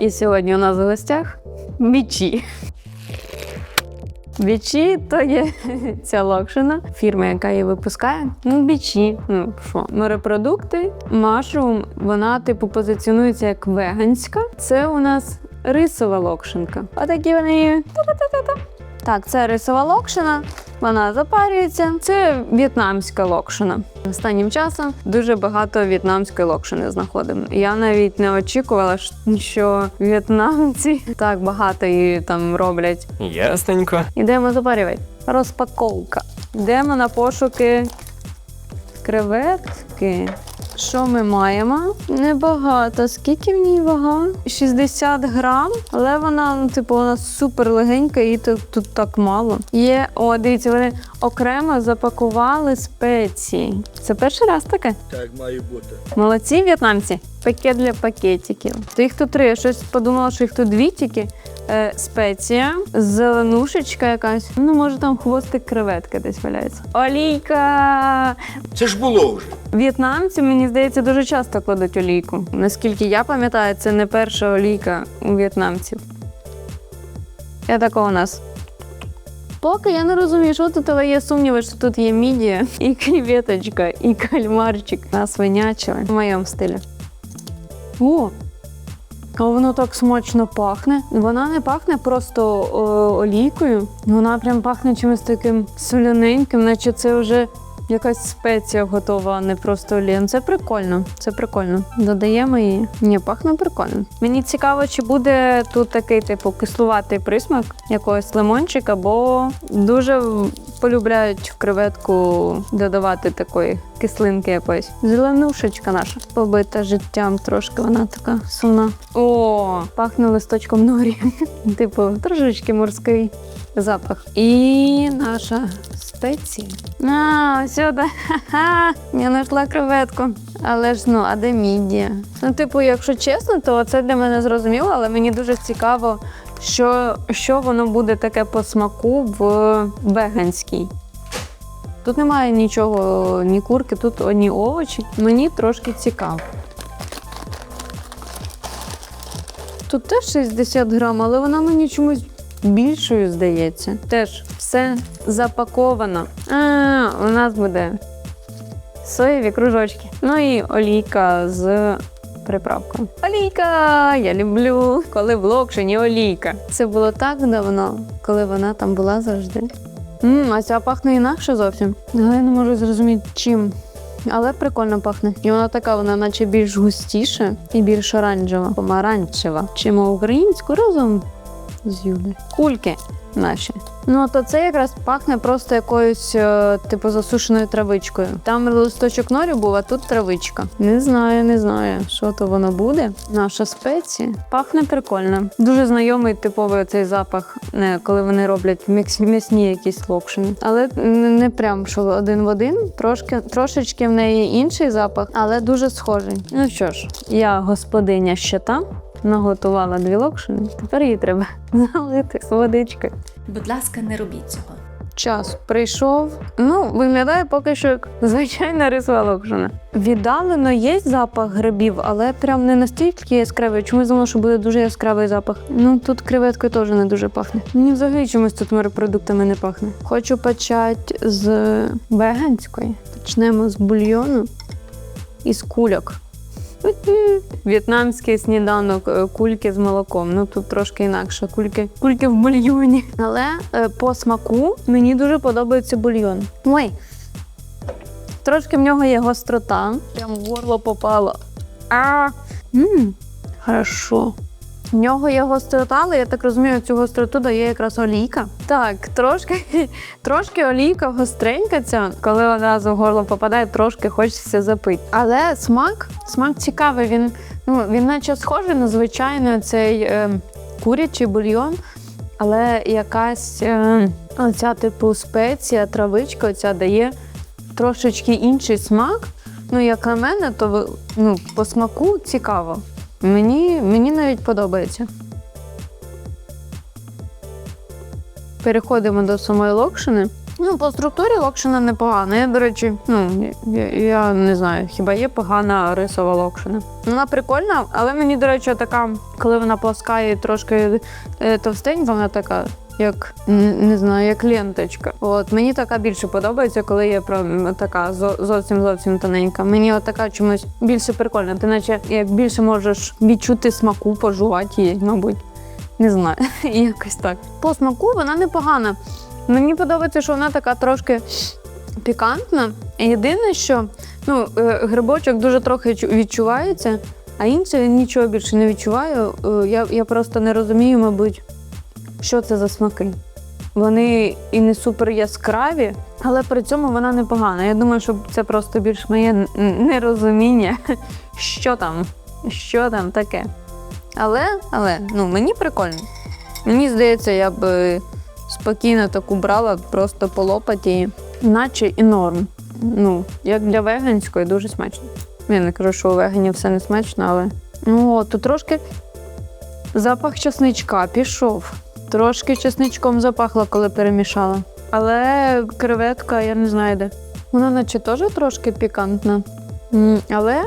І сьогодні у нас в гостях Бічі. Бічі то є ця локшина, фірма, яка її випускає. Ну, бічі. Ну що, морепродукти. Машрум, вона типу позиціонується як веганська. Це у нас рисова локшинка. Отакі вони. Та-та-та-та-та. Так, це рисова локшина. Вона запарюється. Це в'єтнамська локшина. Останнім часом дуже багато в'єтнамської локшини знаходимо. Я навіть не очікувала, що в'єтнамці так багато її там роблять. Ясненько. Ідемо запарювати. Розпаковка. Йдемо на пошуки креветки. Що ми маємо? Небагато. Скільки в ній вага? 60 грам, але вона, ну, типу, вона супер легенька і тут, тут так мало. Є, о, дивіться, вони окремо запакували спеції. Це перший раз таке? Так має бути. Молодці в'єтнамці. Пакет для пакетиків. То їх тут три. Я щось подумала, що їх тут дві тільки. Е, спеція, зеленушечка якась. Ну, може, там хвостик креветки десь валяється. Олійка! Це ж було вже. В'єтнамці, мені здається, дуже часто кладуть олійку. Наскільки я пам'ятаю, це не перша олійка у в'єтнамців. Я такого у нас. Поки я не розумію, що тут, але є сумніви, що тут є мідія, і креветочка, і кальмарчик. Нас винячили в моєму стилі. О! Воно так смачно пахне. Вона не пахне просто о, олійкою. Вона прям пахне чимось таким соляненьким, наче це вже якась спеція готова, а не просто олія. Це прикольно. Це прикольно. Додаємо її. Ні, пахне прикольно. Мені цікаво, чи буде тут такий, типу, кислуватий присмак якогось лимончика, бо дуже полюбляють в креветку додавати такої кислинки якоїсь. Зеленушечка наша. Побита життям трошки, вона така сумна. О, пахне листочком норі. типу, трошечки морський запах. І наша спеція. А, сюди. Ха-ха. Я знайшла креветку. Але ж ну, а де мідія? Ну, типу, якщо чесно, то це для мене зрозуміло, але мені дуже цікаво, що, що воно буде таке по смаку в веганській. Тут немає нічого, ні курки, тут одні овочі. Мені трошки цікаво. Тут теж 60 грам, але вона мені чомусь більшою здається. Теж все запаковано. А, у нас буде соєві кружочки. Ну і олійка з приправкою. Олійка! Я люблю, коли в локшині олійка. Це було так давно, коли вона там була завжди. Мм, а ця пахне інакше зовсім. Але я не можу зрозуміти чим. Але прикольно пахне. І вона така, вона наче більш густіша і більш оранжева, помаранчева. Чимо українську разом з Юлею. Кульки наші. Ну, то це якраз пахне просто якоюсь, е, типу, засушеною травичкою. Там листочок норі був, а тут травичка. Не знаю, не знаю, що то воно буде. Наша спеція. Пахне прикольно. Дуже знайомий типовий цей запах, коли вони роблять м'ясні якісь локшини. Але не прям що один в один. Трошки, трошечки в неї інший запах, але дуже схожий. Ну що ж, я господиня щита. Наготувала дві локшини. Тепер її треба залити з водичкою. Будь ласка, не робіть цього. Час прийшов. Ну, виглядає поки що як звичайна рисова локшина. Віддалено є запах грибів, але прям не настільки яскравий. Чомусь думала, що буде дуже яскравий запах. Ну тут креветкою теж не дуже пахне. Мені взагалі чомусь тут морепродуктами не пахне. Хочу почати з веганської. Почнемо з бульйону і з кульок. В'єтнамський сніданок е, кульки з молоком. Ну тут трошки інакше. Кульки, кульки в бульйоні. Але е, по смаку мені дуже подобається бульйон. Ой. Трошки в нього є гострота. Прям в горло попало. А, м хорошо. В нього є гострота, але я так розумію, цю гостроту дає якраз олійка. Так, трошки, трошки олійка гостренька ця, коли одразу в горло попадає, трошки хочеться запити. Але смак, смак цікавий. Він, ну, він наче схожий на звичайний цей е, курячий бульйон, але якась е, оця типу спеція, травичка оця дає трошечки інший смак. Ну, як на мене, то ну, по смаку цікаво. Мені, мені навіть подобається. Переходимо до самої локшини. Ну, по структурі локшина непогана. Я, до речі, ну я, я не знаю, хіба є погана рисова локшина. Вона прикольна, але мені, до речі, така, коли вона пласка і трошки е, товстенька, вона така. Як не знаю, як ленточка. От мені така більше подобається, коли є прям така зовсім зовсім тоненька. Мені от така чомусь більше прикольна. Ти наче як більше можеш відчути смаку, пожувати її, мабуть. Не знаю, якось так. По смаку вона непогана. Мені подобається, що вона така трошки пікантна. Єдине, що ну, е, грибочок дуже трохи відчувається, а інше нічого більше не відчуваю. Е, Я, я просто не розумію, мабуть, що це за смаки. Вони і не супер яскраві, але при цьому вона непогана. Я думаю, що це просто більш моє нерозуміння, що там, що там таке. Але, але ну, мені прикольно. Мені здається, я б е, спокійно таку брала, просто полопати її, наче і норм. Ну, як для веганської, дуже смачно. Я не кажу, що у веганів все не смачно, але. Ну, тут трошки запах чесничка пішов. Трошки чесничком запахло, коли перемішала. Але креветка, я не знаю де. Вона наче теж трошки пікантна. Але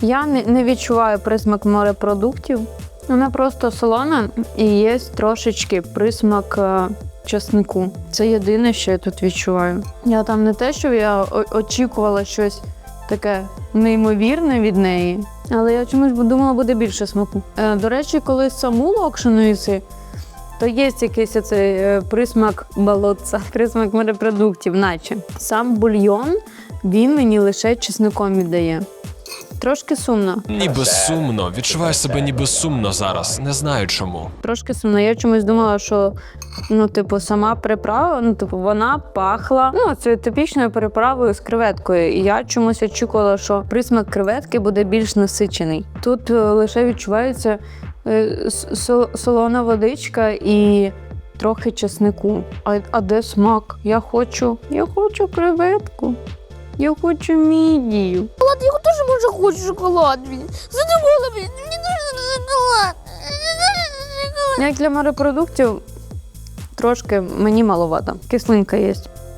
я не, відчуваю присмак морепродуктів. Вона просто солона і є трошечки присмак е, чеснику. Це єдине, що я тут відчуваю. Я там не те, що я очікувала щось таке неймовірне від неї, але я чомусь думала, буде більше смаку. Е, До речі, коли саму локшину їси, то є якийсь оцей е, присмак болотця, присмак морепродуктів, наче сам бульйон він мені лише чесником віддає. Трошки сумно. Ніби сумно, відчуваю себе ніби сумно зараз, не знаю чому. Трошки сумно. Я чомусь думала, що ну, типу, сама приправа, ну, типу, вона пахла ну, це типічною приправою з креветкою. І я чомусь очікувала, що присмак креветки буде більш насичений. Тут е, лише відчувається солона водичка і трохи чеснику. А, а де смак? Я хочу, я хочу креветку. Я хочу мідію. Шоколад, я теж може хочу шоколад. Блін. Мені дуже шоколад. Як для морепродуктів, трошки мені маловато. Кислинка є,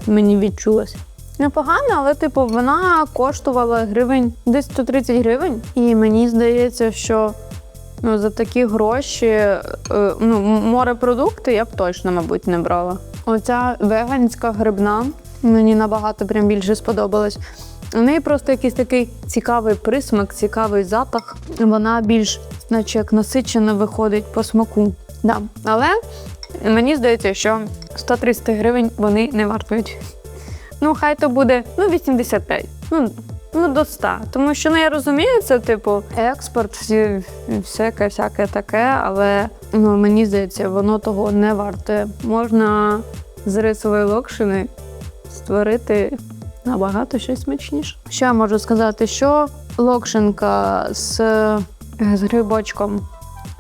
мені відчулась. Непогано, але типу вона коштувала гривень десь 130 гривень. І мені здається, що ну, за такі гроші е, ну, морепродукти я б точно, мабуть, не брала. Оця веганська грибна мені набагато прям більше сподобалась. У неї просто якийсь такий цікавий присмак, цікавий запах. Вона більш, наче як насичено виходить по смаку. Да. Але мені здається, що 130 гривень вони не вартують. Ну, хай то буде ну, 85. Ну, ну, до 100. Тому що ну, я розумію, це типу експорт, всяке, всяке таке, але ну, мені здається, воно того не варте. Можна з рисової локшини створити набагато щось смачніше. Я можу сказати, що локшинка з, з грибочком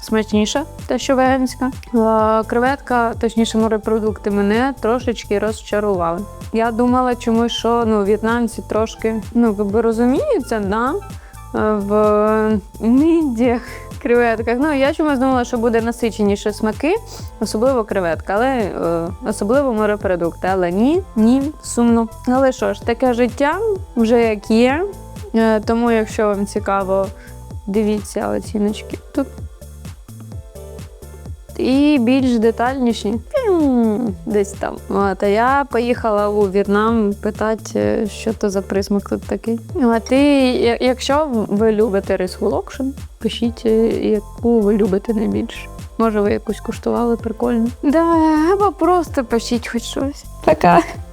смачніша, те, що веганська. Е, Креветка, точніше, морепродукти мене трошечки розчарували. Я думала чомусь, що ну, в'єтнамці трошки ну, розуміються, да? е, в мідіях, креветках. Ну, я чомусь думала, що буде насиченіше смаки, особливо креветка, але е, особливо морепродукти. Але ні, ні, сумно. Але що ж, таке життя вже як є. Е, Тому, якщо вам цікаво, дивіться оціночки тут. І більш детальніші десь там. От, а я поїхала у В'єтнам питати, що то за присмак тут такий. А ти, якщо ви любите рисову пишіть, е, яку ви любите найбільше. Може, ви якусь куштували прикольно. Да, або просто пишіть хоч щось. Пока.